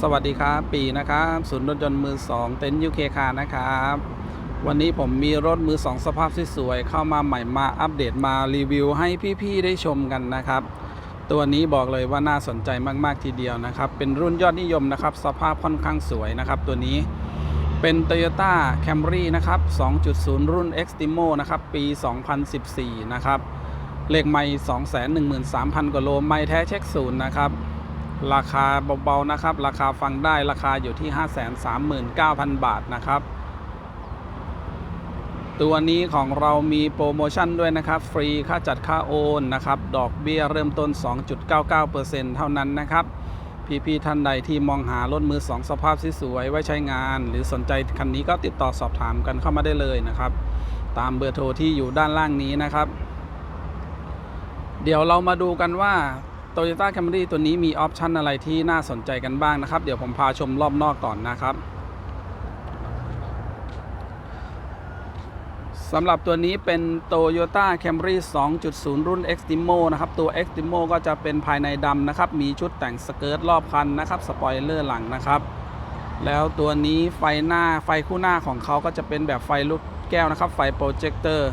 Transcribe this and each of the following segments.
สวัสดีครับ ปีนะครับศูนย์รถยนต์มือสองเต็นท์ยูเคคานะครับ วันนี้ผมมีรถมือสองสภาพสวยๆเข้ามาใหม่มาอัปเดตมารีวิวให้พี่ๆได้ชมกันนะครับ ตัวนี้บอกเลยว่าน่าสนใจมากๆทีเดียวนะครับ เป็นรุ่นยอดนิยมนะครับ สภาพค่อนข้างสวยนะครับ ตัวนี้เป็น Toyota Camry นะครับ 2.0 รุ่น Extremo นะครับ ปี 2014 นะครับเลขไม่ 213,000 กว่าโลไม่แท้เช็คศูนย์นะครับ ราคาเบาๆนะครับ ราคาฟังได้ราคาอยู่ที่ 539,000 บาทนะครับ ตัวนี้ของเรามีโปรโมชั่นด้วยนะครับ ฟรีค่าจัดค่าโอนนะครับ ดอกเบี้ยเริ่มต้น 2.99%เท่านั้นนะครับพี่ๆท่านใดที่มองหารถมือสองสภาพสวยๆไว้ใช้งาน หรือสนใจคันนี้ก็ติดต่อสอบถามกันเข้ามาได้เลยนะครับ ตามเบอร์โทรที่อยู่ด้านล่างนี้นะครับ เดี๋ยวเรามาดูกันว่า Toyota Camry ตัวนี้มีออปชันอะไรที่น่าสนใจกันบ้างนะครับ เดี๋ยวผมพาชมรอบนอกก่อนนะครับสำหรับตัวนี้เป็น Toyota Camry 2.0 รุ่น Extremo นะครับ ตัว Extremo ก็จะเป็นภายในดำนะครับ มีชุดแต่งสเกิร์ตรอบคันนะครับ สปอยเลอร์หลังนะครับ แล้วตัวนี้ไฟหน้าไฟคู่หน้าของเขาก็จะเป็นแบบไฟลูกแก้วนะครับ ไฟโปรเจคเตอร์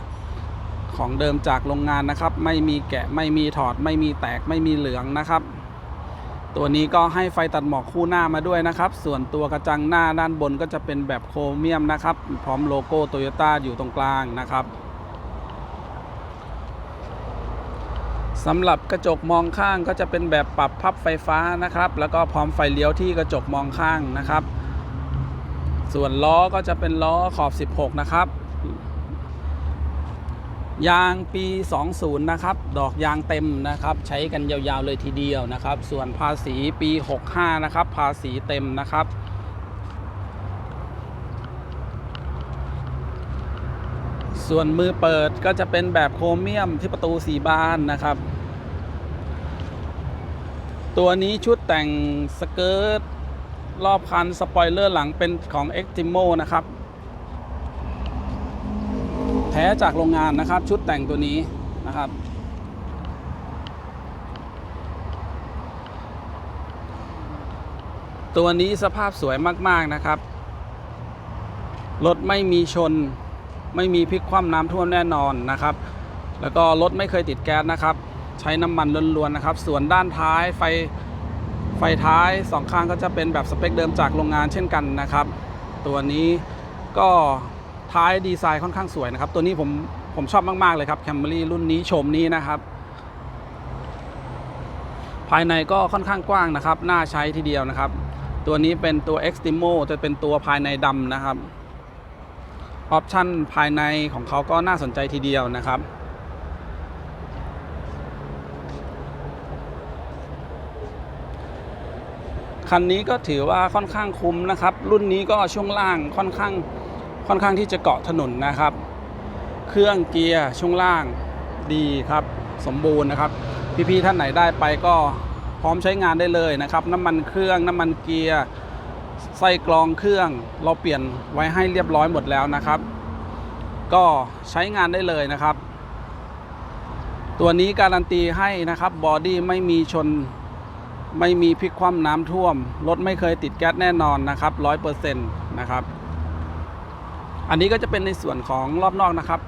ของเดิมจากโรงงานนะครับ ไม่มีแกะไม่มีถอด ไม่มีแตกไม่มีเหลืองนะครับ ตัวนี้ก็ให้ไฟตัดหมอกคู่หน้ามาด้วยนะครับ ส่วนตัวกระจังหน้าด้านบนก็จะเป็นแบบโครเมียมนะครับ พร้อมโลโก้โตโยต้าอยู่ตรงกลางนะครับสำหรับกระจกมองข้างก็จะเป็นแบบปรับพับไฟฟ้านะครับ แล้วก็พร้อมไฟเลี้ยวที่กระจกมองข้างนะครับ ส่วนล้อก็จะเป็นล้อขอบ 16 นะครับ ยางปี 20 นะครับ ดอกยางเต็มนะครับ ใช้กันยาวๆเลยทีเดียวนะครับ ส่วนภาษีปี 65 นะครับ ภาษีเต็มนะครับ ส่วนมือเปิดก็จะเป็นแบบโครเมียมที่ประตูสีบานนะครับ ตัวนี้ชุดแต่งสเกิร์ตรอบคันสปอยเลอร์หลังเป็นของ e x t i m o นะครับ แท้จากโรงงานนะครับ ชุดแต่งตัวนี้นะครับ ตัวนี้สภาพสวยมากๆนะครับ รถไม่มีชน ไม่มีพลิกคว่ำน้ำท่วมแน่นอนนะครับ แล้วก็รถไม่เคยติดแก๊สนะครับ ใช้น้ำมันล้วนๆนะครับ ส่วนด้านท้ายไฟไฟท้ายสองข้างก็จะเป็นแบบสเปคเดิมจากโรงงานเช่นกันนะครับ ตัวนี้ก็ ท้ายดีไซน์ค่อนข้างสวยนะครับ ตัวนี้ผมผมชอบมาก ๆ เลยครับ Camry รุ่นนี้ชมนี้นะครับ ภายในก็ค่อนข้างกว้างนะครับ น่าใช้ทีเดียวนะครับ ตัวนี้เป็นตัว Extremo จะเป็นตัวภายในดำนะครับออปชั่นภายในของเขาก็น่าสนใจทีเดียวนะครับคันนี้ก็ถือว่าค่อนข้างคุ้มนะครับ รุ่นนี้ก็ช่วงล่างค่อนข้าง ค่อนข้างที่จะเกาะถนนนะครับ เครื่องเกียร์ช่วงล่างดีครับ สมบูรณ์นะครับ พี่ๆท่านไหนได้ไปก็พร้อมใช้งานได้เลยนะครับ น้ำมันเครื่องน้ำมันเกียร์ไส้กรองเครื่อง เราเปลี่ยนไว้ให้เรียบร้อยหมดแล้วนะครับ ก็ใช้งานได้เลยนะครับ ตัวนี้การันตีให้นะครับบอดี้ไม่มีชนไม่มีพลิกคว่ำน้ำท่วม รถไม่เคยติดแก๊สแน่นอนนะครับร้อยเปอร์เซ็นต์นะครับ อันนี้ก็จะเป็นในส่วนของรอบนอกนะครับ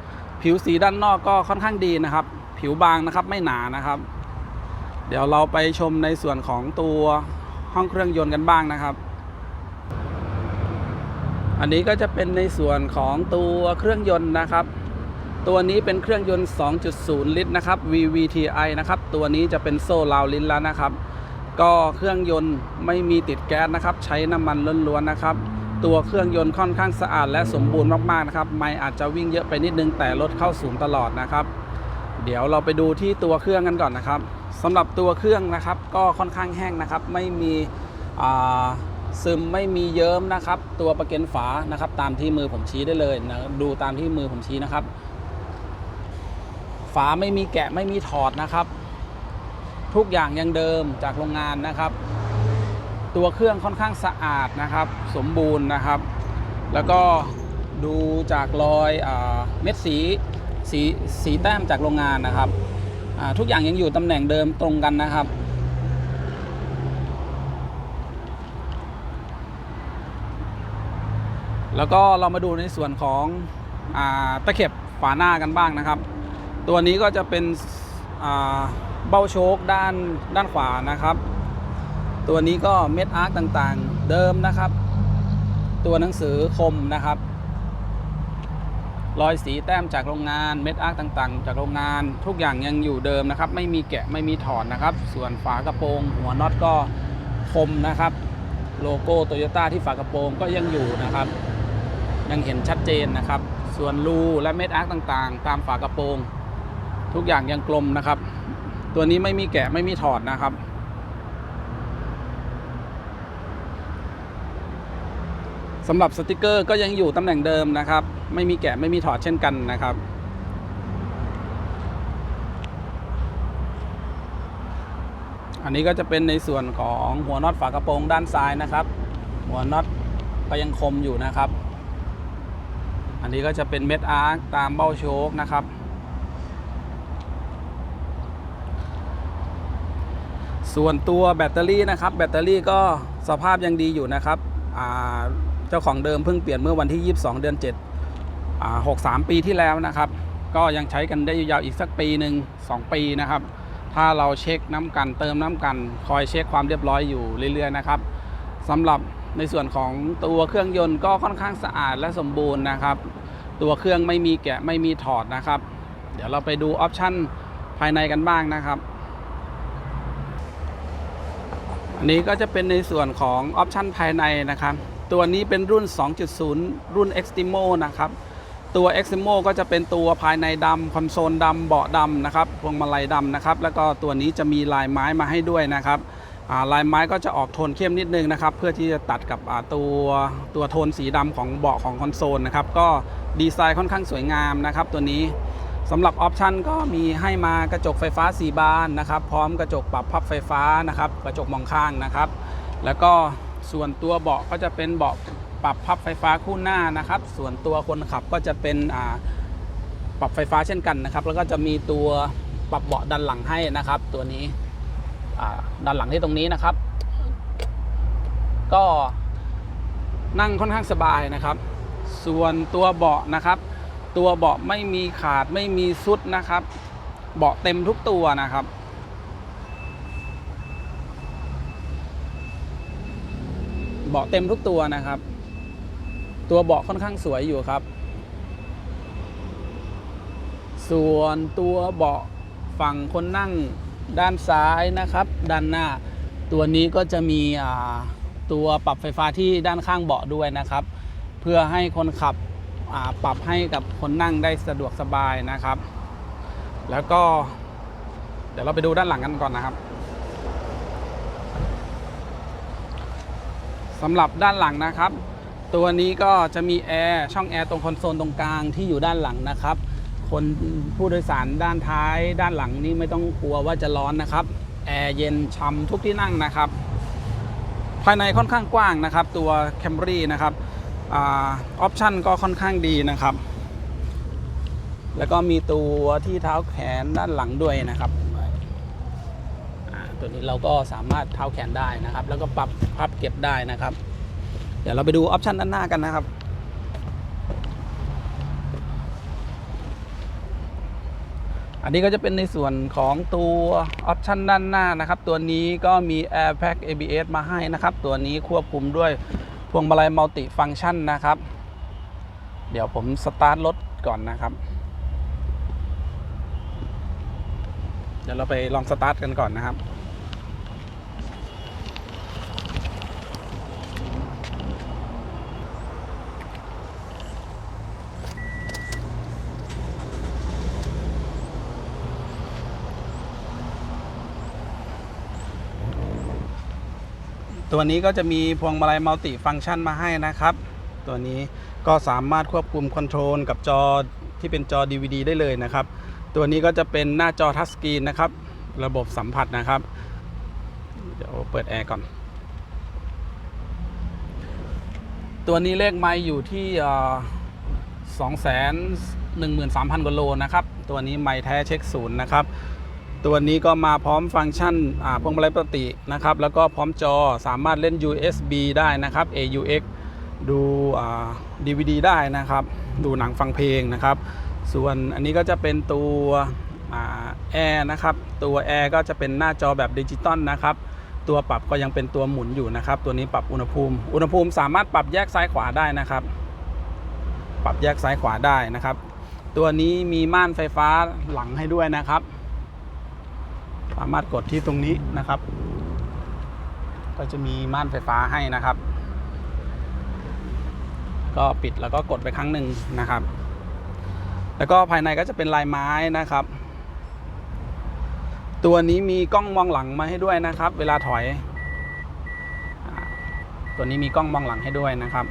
ผิวสีด้านนอกก็ค่อนข้างดีนะครับ ผิวบางนะครับไม่หนานะครับ เดี๋ยวเราไปชมในส่วนของตัวห้องเครื่องยนต์กันบ้างนะครับ อันนี้ก็จะเป็นในส่วนของตัวเครื่องยนต์นะครับ ตัวนี้เป็นเครื่องยนต์ 2.0 ลิตรนะครับ VVTi นะครับ ตัวนี้จะเป็นโซ่ลาวลิ้นแล้วนะครับ ก็เครื่องยนต์ไม่มีติดแก๊สนะครับ ใช้น้ำมันล้วนๆนะครับ ตัวเครื่องยนต์ค่อนข้างสะอาดและสมบูรณ์มากๆนะครับ ไม่อาจจะวิ่งเยอะไปนิดนึงแต่รถเข้าสูงตลอดนะครับ เดี๋ยวเราไปดูที่ตัวเครื่องกันก่อนนะครับสำหรับตัวเครื่องนะครับ ก็ค่อนข้างแห้งนะครับ ไม่มีซึมไม่มีเยิ้มนะครับ ตัวประเก็นฝานะครับ ตามที่มือผมชี้ได้เลยนะดูตามที่มือผมชี้นะครับ ฝาไม่มีแกะไม่มีถอดนะครับ ทุกอย่างยังเดิมจากโรงงานนะครับ ตัวเครื่องค่อนข้างสะอาดนะครับ สมบูรณ์นะครับ แล้วก็ดูจากรอยอเม็ดสีสีสีแต้มจากโรงงานนะครับ ทุกอย่างยังอยู่ตำแหน่งเดิมตรงกันนะครับ แล้วก็เรามาดูในส่วนของอตะเข็บฝาหน้ากันบ้างนะครับ ตัวนี้ก็จะเป็นเบ้าโชคด้านด้านขวานะครับ ตัวนี้ก็เม็ดอาร์คต่างๆ เดิมนะครับ ตัวหนังสือคมนะครับ รอยสีแต้มจากโรงงาน เม็ดอาร์คต่างๆ จากโรงงาน ทุกอย่างยังอยู่เดิมนะครับ ไม่มีแกะไม่มีถอดนะครับ ส่วนฝากระโปรง หัวน็อตก็คมนะครับ โลโก้โตโยต้าที่ฝากระโปรงก็ยังอยู่นะครับ ยังเห็นชัดเจนนะครับ ส่วนรูและเม็ดอาร์คต่างๆ ตามฝากระโปรง ทุกอย่างยังกลมนะครับ ตัวนี้ไม่มีแกะไม่มีถอดนะครับ สำหรับสติกเกอร์ก็ยังอยู่ตำแหน่งเดิมนะครับ ไม่มีแกะไม่มีถอดเช่นกันนะครับอันนี้ก็จะเป็นในส่วนของหัวน็อตฝากระโปรงด้านซ้ายนะครับ หัวน็อตก็ยังคมอยู่นะครับ อันนี้ก็จะเป็นเม็ดอาร์คตามเบ้าโชคนะครับ ส่วนตัวแบตเตอรี่นะครับ แบตเตอรี่ก็สภาพยังดีอยู่นะครับอ่าเจ้าของเดิมเพิ่งเปลี่ยนเมื่อวันที่ 22 เดือน7อ่า63 ปีที่แล้วนะครับ ก็ยังใช้กันได้ยาวๆอีกสักปีหนึ่ง2 ปีนะครับ ถ้าเราเช็คน้ำกันเติมน้ำกัน คอยเช็คความเรียบร้อยอยู่เรื่อยๆนะครับสำหรับในส่วนของตัวเครื่องยนต์ก็ค่อนข้างสะอาดและสมบูรณ์นะครับ ตัวเครื่องไม่มีแกะไม่มีถอดนะครับ เดี๋ยวเราไปดูออปชั่นภายในกันบ้างนะครับ อันนี้ก็จะเป็นในส่วนของออปชันภายในนะครับ ตัวนี้เป็นรุ่น 2.0 รุ่น Extremo นะครับ ตัว Extremo ก็จะเป็นตัวภายในดำคอนโซลดำเบาะดำนะครับพวงมาลัยดำนะครับ แล้วก็ตัวนี้จะมีลายไม้มาให้ด้วยนะครับลายไม้ก็จะออกโทนเข้มนิดนึงนะครับ เพื่อที่จะตัดกับตัวตัวโทนสีดำของเบาะของคอนโซลนะครับ ก็ดีไซน์ค่อนข้างสวยงามนะครับ ตัวนี้สำหรับออปชันก็มีให้มากระจกไฟฟ้า 4 บานนะครับ พร้อมกระจกปรับพับไฟฟ้านะครับ กระจกมองข้างนะครับ แล้วก็ ส่วนตัวเบาะก็จะเป็นเบาะปรับพับไฟฟ้าคู่หน้านะครับ ส่วนตัวคนขับก็จะเป็นปรับไฟฟ้าเช่นกันนะครับ แล้วก็จะมีตัวปรับเบาะด้านหลังให้นะครับ ตัวนี้ด้านหลังที่ตรงนี้นะครับ ก็นั่งค่อนข้างสบายนะครับ ส่วนตัวเบาะนะครับ ตัวเบาะไม่มีขาดไม่มีซุดนะครับ เบาะเต็มทุกตัวนะครับ เบาะเต็มทุกตัวนะครับ ตัวเบาะค่อนข้างสวยอยู่ครับ ส่วนตัวเบาะฝั่งคนนั่งด้านซ้ายนะครับ ด้านหน้า ตัวนี้ก็จะมีอ่าตัวปรับไฟฟ้าที่ด้านข้างเบาะด้วยนะครับ เพื่อให้คนขับอ่าปรับให้กับคนนั่งได้สะดวกสบายนะครับ แล้วก็เดี๋ยวเราไปดูด้านหลังกันก่อนนะครับ สำหรับด้านหลังนะครับ ตัวนี้ก็จะมีแอร์ช่องแอร์ตรงคอนโซลตรงกลางที่อยู่ด้านหลังนะครับ คนผู้โดยสารด้านท้ายด้านหลังนี้ไม่ต้องกลัวว่าจะร้อนนะครับแอร์เย็นช่ำทุกที่นั่งนะครับ ภายในค่อนข้างกว้างนะครับ ตัว Camry นะครับออปชันก็ค่อนข้างดีนะครับ แล้วก็มีตัวที่เท้าแขนด้านหลังด้วยนะครับ ตัวนี้เราก็สามารถเท้าแขนได้นะครับ แล้วก็ปรับพับเก็บได้นะครับ เดี๋ยวเราไปดูออปชันด้านหน้ากันนะครับอันนี้ก็จะเป็นในส่วนของตัวออปชันด้านหน้านะครับ ตัวนี้ก็มี Air Pack ABS มาให้นะครับ ตัวนี้ควบคุมด้วยพวงมาลัยมัลติฟังชันนะครับ เดี๋ยวผมสตาร์ทรถก่อนนะครับ เดี๋ยวเราไปลองสตาร์ทกันก่อนนะครับ ตัวนี้ก็จะมีพวงมาลัยมัลติฟัง c t ชันมาให้นะครับ ตัวนี้ก็สามารถควบคุมคอนโทรลกับจอที่เป็นจอ DVD ได้เลยนะครับ ตัวนี้ก็จะเป็นหน้าจอทัชสกรีนนะครับ ระบบสัมผัสนะครับ เดี๋ยวเปิดแอร์ก่อน ตัวนี้เลขไมล์อยู่ที่สองแสนหนึ่งหมื่นสามพันกว่าโลนะครับ ตัวนี้ไมล์แท้เช็คศูนย์นะครับ ตัวนี้ก็มาพร้อมฟังก์ชันพวงมาลัยปกตินะครับ แล้วก็พร้อมจอสามารถเล่น USB ได้นะครับ AUX ดูดีวดีได้นะครับ ดูหนังฟังเพลงนะครับ ส่วนอันนี้ก็จะเป็นตัวแอร์นะครับ ตัวแอร์ก็จะเป็นหน้าจอแบบดิจิตอลนะครับ ตัวปรับก็ยังเป็นตัวหมุนอยู่นะครับ ตัวนี้ปรับอุณหภูมิ อุณหภูมิสามารถปรับแยกซ้ายขวาได้นะครับ ปรับแยกซ้ายขวาได้นะครับ ตัวนี้มีม่านไฟฟ้าหลังให้ด้วยนะครับ สามารถกดที่ตรงนี้นะครับ ก็จะมีม่านไฟฟ้าให้นะครับ ก็ปิดแล้วก็กดไปครั้งหนึ่งนะครับ แล้วก็ภายในก็จะเป็นลายไม้นะครับ ตัวนี้มีกล้องมองหลังมาให้ด้วยนะครับ เวลาถอย ตัวนี้มีกล้องมองหลังให้ด้วยนะครับ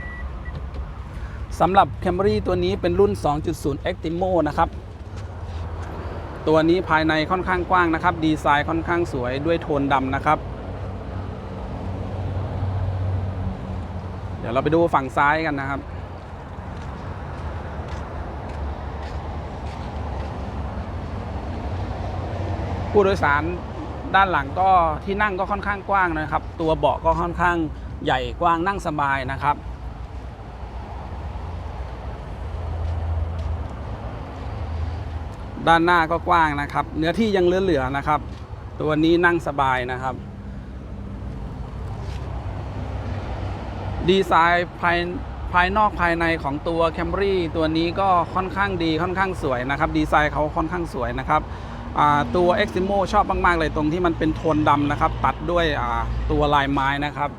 สำหรับ Camry ตัวนี้เป็นรุ่น 2.0 Extimo นะครับ ตัวนี้ภายในค่อนข้างกว้างนะครับ ดีไซน์ค่อนข้างสวยด้วยโทนดำนะครับ เดี๋ยวเราไปดูฝั่งซ้ายกันนะครับ ผู้โดยสารด้านหลังก็ที่นั่งก็ค่อนข้างกว้างนะครับ ตัวเบาะก็ค่อนข้างใหญ่กว้างนั่งสบายนะครับ ด้านหน้าก็กว้างนะครับ เนื้อที่ยังเหลือๆนะครับ ตัวนี้นั่งสบายนะครับ ดีไซน์ภายภายนอกภายในของตัว Camry ตัวนี้ก็ค่อนข้างดีค่อนข้างสวยนะครับ ดีไซน์เขาค่อนข้างสวยนะครับตัว Eximo ชอบมาก ๆ เลยตรงที่มันเป็นโทนดำนะครับ ตัดด้วยตัวลายไม้นะครับ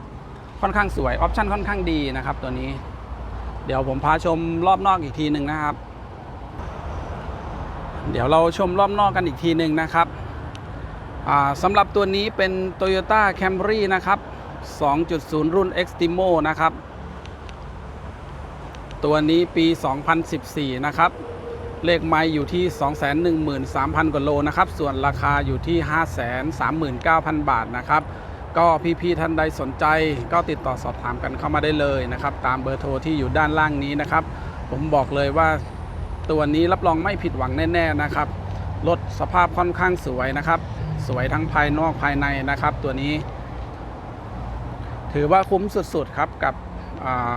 ค่อนข้างสวย ออปชั่นค่อนข้างดีนะครับตัวนี้ เดี๋ยวผมพาชมรอบนอกอีกทีหนึ่งนะครับ เดี๋ยวเราชมรอบนอกกันอีกทีหนึ่งนะครับสำหรับตัวนี้เป็น Toyota Camry นะครับ 2.0 รุ่น Extimo นะครับ ตัวนี้ปี 2014 นะครับ เลขไม้อยู่ที่ 213,000 กว่าโลนะครับ ส่วนราคาอยู่ที่ 539,000 บาทนะครับ ก็พี่ๆท่านใดสนใจก็ติดต่อสอบถามกันเข้ามาได้เลยนะครับ ตามเบอร์โทรที่อยู่ด้านล่างนี้นะครับ ผมบอกเลยว่า ตัวนี้รับรองไม่ผิดหวังแน่ๆนะครับ รถสภาพค่อนข้างสวยนะครับ สวยทั้งภายนอกภายในนะครับ ตัวนี้ ถือว่าคุ้มสุดๆครับกับา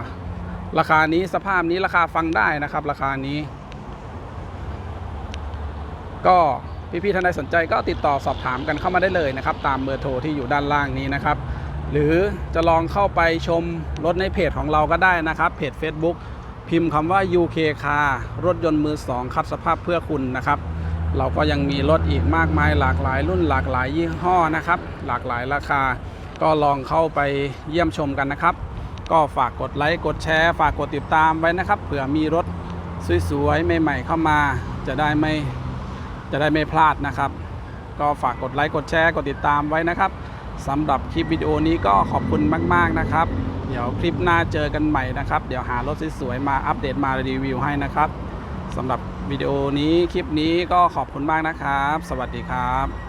ราคานี้สภาพนี้ราคาฟังได้นะครับ ราคานี้ ก็พี่ๆท่านใดสนใจก็ติดต่อสอบถามกันเข้ามาได้เลยนะครับ ตามเบอร์โทรที่อยู่ด้านล่างนี้นะครับ หรือจะลองเข้าไปชมรถในเพจของเราก็ได้นะครับ เพจ Facebook พิมพ์คำว่า UK Car รถยนต์มือสองคัดสภาพเพื่อคุณนะครับ เราก็ยังมีรถอีกมากมายหลากหลายรุ่นหลากหลายยี่ห้อนะครับ หลากหลายราคา ก็ลองเข้าไปเยี่ยมชมกันนะครับ ก็ฝากกดไลค์กดแชร์ฝากกดติดตามไว้นะครับ เผื่อมีรถสวยๆใหม่ ๆ เข้ามา จะได้ไม่จะได้ไม่พลาดนะครับ ก็ฝากกดไลค์กดแชร์กดติดตามไว้นะครับสำหรับคลิปวิดีโอนี้ก็ขอบคุณมาก ๆนะครับ เดี๋ยวคลิปหน้าเจอกันใหม่นะครับ เดี๋ยวหารถสวยๆมาอัปเดตมารีวิวให้นะครับสำหรับวิดีโอนี้คลิปนี้ก็ขอบคุณมากนะครับ สวัสดีครับ